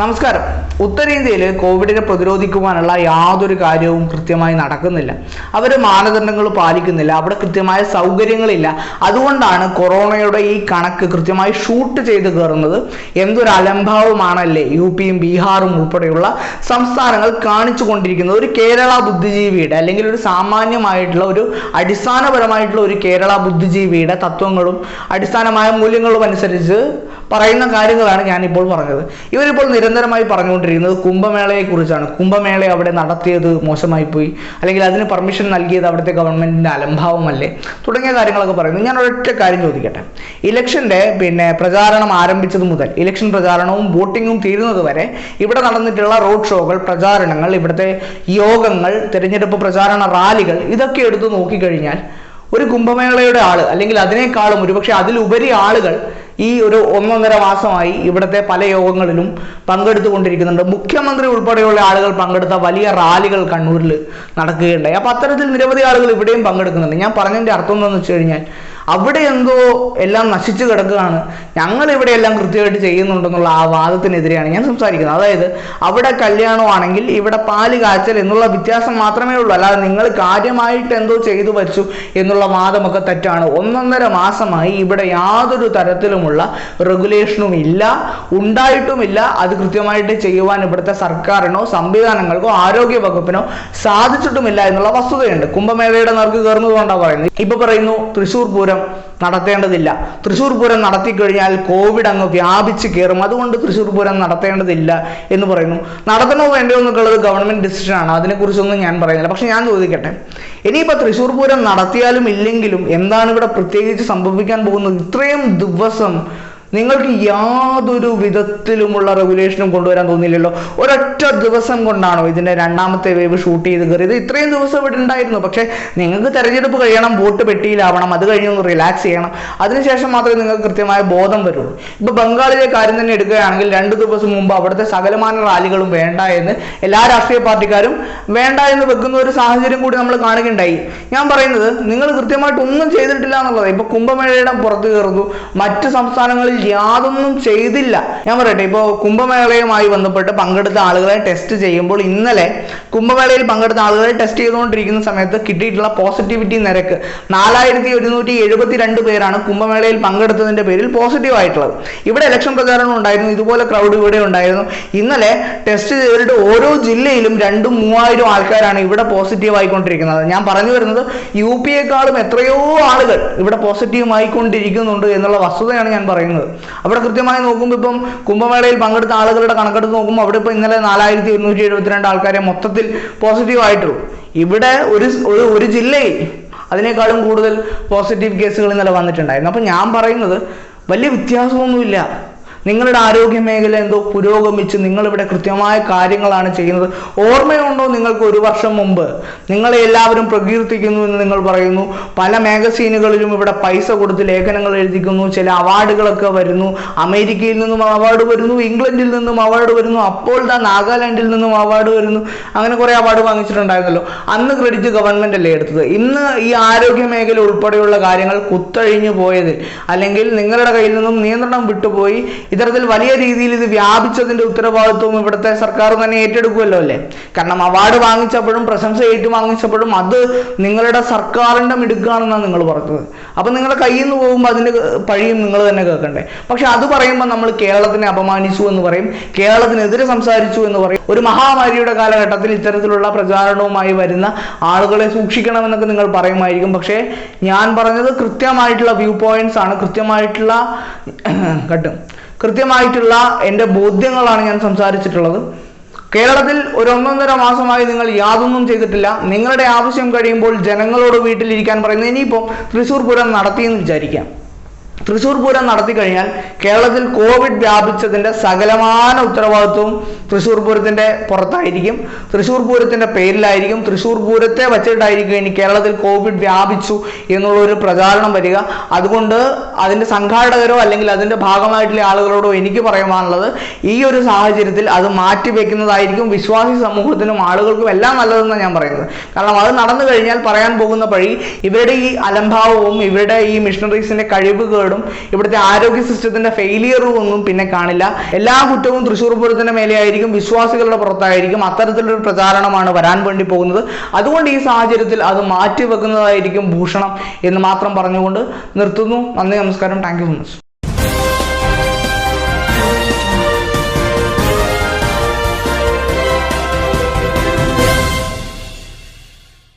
നമസ്കാരം. ഉത്തരേന്ത്യയിൽ കോവിഡിനെ പ്രതിരോധിക്കുവാനുള്ള യാതൊരു കാര്യവും കൃത്യമായി നടക്കുന്നില്ല. അവർ മാനദണ്ഡങ്ങൾ പാലിക്കുന്നില്ല. അവിടെ കൃത്യമായ സൗകര്യങ്ങളില്ല. അതുകൊണ്ടാണ് കൊറോണയുടെ ഈ കണക്ക് കൃത്യമായി ഷൂട്ട് ചെയ്ത് കയറുന്നത്. എന്തൊരു അലംഭാവമാണല്ലേ യു പിയും ബീഹാറും ഉൾപ്പെടെയുള്ള സംസ്ഥാനങ്ങൾ കാണിച്ചു കൊണ്ടിരിക്കുന്നത് ഒരു കേരള ബുദ്ധിജീവിയുടെ അല്ലെങ്കിൽ ഒരു സാമാന്യമായിട്ടുള്ള ഒരു അടിസ്ഥാനപരമായിട്ടുള്ള ഒരു കേരള ബുദ്ധിജീവിയുടെ തത്വങ്ങളും അടിസ്ഥാനമായ മൂല്യങ്ങളും അനുസരിച്ച് പറയുന്ന കാര്യങ്ങളാണ് ഞാനിപ്പോൾ പറഞ്ഞത്. ഇവരിപ്പോൾ നിരന്തരമായി പറഞ്ഞുകൊണ്ടിരിക്കുന്നത് കുംഭമേളയെ കുറിച്ചാണ്. കുംഭമേള അവിടെ നടത്തിയത് മോശമായി പോയി അല്ലെങ്കിൽ അതിന് പെർമിഷൻ നൽകിയത് അവിടുത്തെ ഗവൺമെന്റിന്റെ അലംഭാവമല്ലേ? തുടങ്ങിയ കാര്യങ്ങളൊക്കെ പറയുന്നു. ഞാൻ ഒരൊറ്റ കാര്യം ചോദിക്കട്ടെ. ഇലക്ഷന്റെ പിന്നെ പ്രചാരണം ആരംഭിച്ചത് മുതൽ ഇലക്ഷൻ പ്രചാരണവും വോട്ടിങ്ങും തീരുന്നത് വരെ ഇവിടെ നടന്നിട്ടുള്ള റോഡ് ഷോകൾ പ്രചാരണങ്ങൾ ഇവിടുത്തെ യോഗങ്ങൾ തെരഞ്ഞെടുപ്പ് പ്രചാരണ റാലികൾ ഇതൊക്കെ എടുത്തു നോക്കിക്കഴിഞ്ഞാൽ ഒരു കുംഭമേളയുടെ ആൾ അല്ലെങ്കിൽ അതിനേക്കാളും ഒരുപക്ഷെ അതിലുപരി ആളുകൾ ഈ ഒരു ഒന്നൊന്നര മാസമായി ഇവിടുത്തെ പല യോഗങ്ങളിലും പങ്കെടുത്തുകൊണ്ടിരിക്കുന്നുണ്ട്. മുഖ്യമന്ത്രി ഉൾപ്പെടെയുള്ള ആളുകൾ പങ്കെടുത്ത വലിയ റാലികൾ കണ്ണൂരിൽ നടക്കുകയുണ്ടായി. അപ്പൊ അത്തരത്തിൽ നിരവധി ആളുകൾ ഇവിടെയും പങ്കെടുക്കുന്നുണ്ട്. ഞാൻ പറഞ്ഞതിന്റെ അർത്ഥം എന്താണെന്ന് വെച്ച് കഴിഞ്ഞാൽ അവിടെ എന്തോ എല്ലാം നശിച്ചു കിടക്കുകയാണ്. ഞങ്ങൾ ഇവിടെ എല്ലാം കൃത്യമായിട്ട് ചെയ്യുന്നുണ്ടെന്നുള്ള ആ വാദത്തിനെതിരെയാണ് ഞാൻ സംസാരിക്കുന്നത്. അതായത് അവിടെ കല്യാണമാണെങ്കിൽ ഇവിടെ പാൽ കാച്ചൽ എന്നുള്ള വ്യത്യാസം മാത്രമേ ഉള്ളൂ. അല്ലാതെ നിങ്ങൾ കാര്യമായിട്ട് എന്തോ ചെയ്തു വച്ചു എന്നുള്ള വാദമൊക്കെ തെറ്റാണ്. ഒന്നൊന്നര മാസമായി ഇവിടെ യാതൊരു തരത്തിലുമുള്ള റെഗുലേഷനും ഇല്ല ഉണ്ടായിട്ടുമില്ല. അത് കൃത്യമായിട്ട് ചെയ്യുവാൻ ഇവിടുത്തെ സർക്കാരിനോ സംവിധാനങ്ങൾക്കോ ആരോഗ്യ വകുപ്പിനോ സാധിച്ചിട്ടുമില്ല എന്നുള്ള വസ്തുതയുണ്ട്. കുംഭമേളയുടെ നേർക്ക് കയറുന്നതുകൊണ്ടാണ് പറയുന്നത്. ഇപ്പൊ പറയുന്നു തൃശൂർ പൂരം നടത്തേണ്ടതില്ല. തൃശ്ശൂർ പൂരം നടത്തി കഴിഞ്ഞാൽ കോവിഡ് അങ്ങ് വ്യാപിച്ച് കയറും അതുകൊണ്ട് തൃശ്ശൂർ പൂരം നടത്തേണ്ടതില്ല എന്ന് പറയുന്നു. നടത്തണോ വേണ്ടയോ എന്നൊക്കെയുള്ളത് ഗവൺമെന്റ് ഡിസിഷൻ ആണ്. അതിനെക്കുറിച്ചൊന്നും ഞാൻ പറയുന്നില്ല. പക്ഷെ ഞാൻ ചോദിക്കട്ടെ. ഇനിയിപ്പോൾ തൃശ്ശൂർ പൂരം നടത്തിയാലും ഇല്ലെങ്കിലും എന്താണ് ഇവിടെ പ്രത്യേകിച്ച് സംഭവിക്കാൻ പോകുന്നത്? ഇത്രയും ദിവസം നിങ്ങൾക്ക് യാതൊരു വിധത്തിലുമുള്ള റെഗുലേഷനും കൊണ്ടുവരാൻ തോന്നിയില്ലല്ലോ. ഒരൊറ്റ ദിവസം കൊണ്ടാണോ ഇതിന്റെ രണ്ടാമത്തെ വേവ് ഷൂട്ട് ചെയ്ത് കയറിയത്? ഇത്രയും ദിവസം ഇവിടെ ഉണ്ടായിരുന്നു. പക്ഷെ നിങ്ങൾക്ക് തെരഞ്ഞെടുപ്പ് കഴിയണം വോട്ട് പെട്ടിയിലാവണം അത് കഴിഞ്ഞ് ഒന്ന് റിലാക്സ് ചെയ്യണം. അതിനുശേഷം മാത്രമേ നിങ്ങൾക്ക് കൃത്യമായ ബോധം വരുള്ളൂ ഇപ്പൊ ബംഗാളിലെ കാര്യം തന്നെ എടുക്കുകയാണെങ്കിൽ രണ്ട് ദിവസം മുമ്പ് അവിടുത്തെ സകലമാന റാലികളും വേണ്ട എന്ന് എല്ലാ രാഷ്ട്രീയ പാർട്ടിക്കാരും വേണ്ട എന്ന് വെക്കുന്ന ഒരു സാഹചര്യം കൂടി നമ്മൾ കാണുകയുണ്ടായി. ഞാൻ പറയുന്നത് നിങ്ങൾ കൃത്യമായിട്ട് ഒന്നും ചെയ്തിട്ടില്ല എന്നുള്ളത് ഇപ്പൊ കുംഭമേളയുടെ പുറത്ത് കയറുന്നു. മറ്റ് സംസ്ഥാനങ്ങളിൽ യാതൊന്നും ചെയ്തില്ല. ഞാൻ പറയട്ടെ ഇപ്പോൾ കുംഭമേളയുമായി ബന്ധപ്പെട്ട് പങ്കെടുത്ത ആളുകളെ ടെസ്റ്റ് ചെയ്യുമ്പോൾ ഇന്നലെ കുംഭമേളയിൽ പങ്കെടുത്ത ആളുകളെ ടെസ്റ്റ് ചെയ്തുകൊണ്ടിരിക്കുന്ന സമയത്ത് കിട്ടിയിട്ടുള്ള പോസിറ്റിവിറ്റി നിരക്ക് നാലായിരത്തി ഒരുന്നൂറ്റി എഴുപത്തിരണ്ട് പേരാണ് കുംഭമേളയിൽ പങ്കെടുത്തതിന്റെ പേരിൽ പോസിറ്റീവ് ആയിട്ടുള്ളത്. ഇവിടെ ഇലക്ഷൻ പ്രചാരണം ഉണ്ടായിരുന്നു ഇതുപോലെ ക്രൗഡ് ഇവിടെ ഉണ്ടായിരുന്നു. ഇന്നലെ ടെസ്റ്റ് ചെയ്തവരുടെ ഓരോ ജില്ലയിലും രണ്ടും മൂവായിരം ആൾക്കാരാണ് ഇവിടെ പോസിറ്റീവ് ആയിക്കൊണ്ടിരിക്കുന്നത്. ഞാൻ പറഞ്ഞു വരുന്നത് യു പിയെക്കാളും എത്രയോ ആളുകൾ ഇവിടെ പോസിറ്റീവ് ആയിക്കൊണ്ടിരിക്കുന്നുണ്ട് എന്നുള്ള വസ്തുതയാണ് ഞാൻ പറയുന്നത്. അവിടെ കൃത്യമായി നോക്കുമ്പോൾ ഇപ്പം കുംഭമേളയിൽ പങ്കെടുത്ത ആളുകളുടെ കണക്കെടുത്ത് നോക്കുമ്പോൾ അവിടെ ഇപ്പം ഇന്നലെ നാലായിരത്തി ഒരുന്നൂറ്റി എഴുപത്തിരണ്ട് ആൾക്കാരെ മൊത്തത്തിൽ പോസിറ്റീവ് ആയിട്ടുള്ളൂ. ഇവിടെ ഒരു ഒരു ജില്ലയിൽ അതിനേക്കാളും കൂടുതൽ പോസിറ്റീവ് കേസുകൾ ഇന്നലെ വന്നിട്ടുണ്ടായിരുന്നു. അപ്പം ഞാൻ പറയുന്നത് വലിയ വ്യത്യാസമൊന്നുമില്ല. നിങ്ങളുടെ ആരോഗ്യ മേഖല എന്തോ പുരോഗമിച്ച് നിങ്ങളിവിടെ കൃത്യമായ കാര്യങ്ങളാണ് ചെയ്യുന്നത്. ഓർമ്മയുണ്ടോ നിങ്ങൾക്ക് ഒരു വർഷം മുമ്പ്? നിങ്ങളെ എല്ലാവരും പ്രകീർത്തിക്കുന്നു എന്ന് നിങ്ങൾ പറയുന്നു. പല മാഗസീനുകളിലും ഇവിടെ പൈസ കൊടുത്ത് ലേഖനങ്ങൾ എഴുതിക്കുന്നു. ചില അവാർഡുകളൊക്കെ വരുന്നു. അമേരിക്കയിൽ നിന്നും അവാർഡ് വരുന്നു. ഇംഗ്ലണ്ടിൽ നിന്നും അവാർഡ് വരുന്നു. അപ്പോൾ താ നാഗാലാൻഡിൽ നിന്നും അവാർഡ് വരുന്നു. അങ്ങനെ കുറെ അവാർഡ് വാങ്ങിച്ചിട്ടുണ്ടായിരുന്നല്ലോ. അന്ന് ക്രെഡിറ്റ് ഗവൺമെന്റ് അല്ലേ എടുത്തത്? ഇന്ന് ഈ ആരോഗ്യ മേഖല ഉൾപ്പെടെയുള്ള കാര്യങ്ങൾ കുത്തഴിഞ്ഞു പോയതിൽ അല്ലെങ്കിൽ നിങ്ങളുടെ കയ്യിൽ നിന്നും നിയന്ത്രണം വിട്ടുപോയി. ഇത്തരത്തിൽ വലിയ രീതിയിൽ ഇത് വ്യാപിച്ചതിന്റെ ഉത്തരവാദിത്വം ഇവിടുത്തെ സർക്കാർ തന്നെ ഏറ്റെടുക്കുമല്ലോ അല്ലേ? കാരണം അവാർഡ് വാങ്ങിച്ചപ്പോഴും പ്രശംസ ഏറ്റു വാങ്ങിച്ചപ്പോഴും അത് നിങ്ങളുടെ സർക്കാരിന്റെ മിടുക്കാണെന്നാണ് നിങ്ങൾ പറഞ്ഞത്. അപ്പൊ നിങ്ങളുടെ കയ്യിൽ നിന്ന് പോകുമ്പോൾ അതിന്റെ പഴിയും നിങ്ങൾ തന്നെ കേൾക്കണ്ടേ? പക്ഷെ അത് പറയുമ്പോൾ നമ്മൾ കേരളത്തിനെ അപമാനിച്ചു എന്ന് പറയും കേരളത്തിനെതിരെ സംസാരിച്ചു എന്ന് പറയും. ഒരു മഹാമാരിയുടെ കാലഘട്ടത്തിൽ ഇത്തരത്തിലുള്ള പ്രചാരണവുമായി വരുന്ന ആളുകളെ സൂക്ഷിക്കണമെന്നൊക്കെ നിങ്ങൾ പറയുമായിരിക്കും. പക്ഷേ ഞാൻ പറഞ്ഞത് കൃത്യമായിട്ടുള്ള വ്യൂ പോയിന്റ്സ് ആണ് കൃത്യമായിട്ടുള്ള കട്ടും കൃത്യമായിട്ടുള്ള എന്റെ ബോധ്യങ്ങളാണ് ഞാൻ സംസാരിച്ചിട്ടുള്ളത്. കേരളത്തിൽ ഒരു ഒന്നൊന്നര മാസമായി നിങ്ങൾ യാതൊന്നും ചെയ്തിട്ടില്ല. നിങ്ങളുടെ ആവശ്യം കഴിയുമ്പോൾ ജനങ്ങളോട് വീട്ടിലിരിക്കാൻ പറയുന്നത് ഇനിയിപ്പോൾ തൃശ്ശൂർ പൂരം നടത്തിയെന്ന് വിചാരിക്കാം. തൃശ്ശൂർ പൂരം നടത്തി കഴിഞ്ഞാൽ കേരളത്തിൽ കോവിഡ് വ്യാപിച്ചതിന്റെ സകലമാന ഉത്തരവാദിത്വവും തൃശൂർ പൂരത്തിന്റെ പുറത്തായിരിക്കും. തൃശൂർ പൂരത്തിന്റെ പേരിലായിരിക്കും. തൃശൂർ പൂരത്തെ വച്ചിട്ടായിരിക്കും ഇനി കേരളത്തിൽ കോവിഡ് വ്യാപിച്ചു എന്നുള്ള ഒരു പ്രചാരണം വരിക. അതുകൊണ്ട് അതിന്റെ സംഘാടകരോ അല്ലെങ്കിൽ അതിന്റെ ഭാഗമായിട്ടുള്ള ആളുകളോടോ എനിക്ക് പറയുവാനുള്ളത് ഈ ഒരു സാഹചര്യത്തിൽ അത് മാറ്റിവെക്കുന്നതായിരിക്കും വിശ്വാസി സമൂഹത്തിനും ആളുകൾക്കും എല്ലാം നല്ലതെന്ന് ഞാൻ പറയുന്നത്. കാരണം അത് നടന്നു കഴിഞ്ഞാൽ പറയാൻ പോകുന്ന വഴി ഇവരുടെ ഈ അലംഭാവവും ഇവരുടെ ഈ മിഷണറീസിന്റെ കഴിവുകളും വൃത്തികേടും ഇവിടുത്തെ ആരോഗ്യ സിസ്റ്റത്തിന്റെ ഫെയിലിയറും ഒന്നും പിന്നെ കാണില്ല. എല്ലാ കുറ്റവും തൃശ്ശൂർ പൂരത്തിന്റെ മേലെയായിരിക്കും വിശ്വാസികളുടെ പുറത്തായിരിക്കും. അത്തരത്തിലൊരു പ്രചാരണമാണ് വരാൻ വേണ്ടി പോകുന്നത്. അതുകൊണ്ട് ഈ സാഹചര്യത്തിൽ അത് മാറ്റിവെക്കുന്നതായിരിക്കും ഭൂഷണം എന്ന് മാത്രം പറഞ്ഞുകൊണ്ട് നിർത്തുന്നു. നന്ദി നമസ്കാരം. Thank you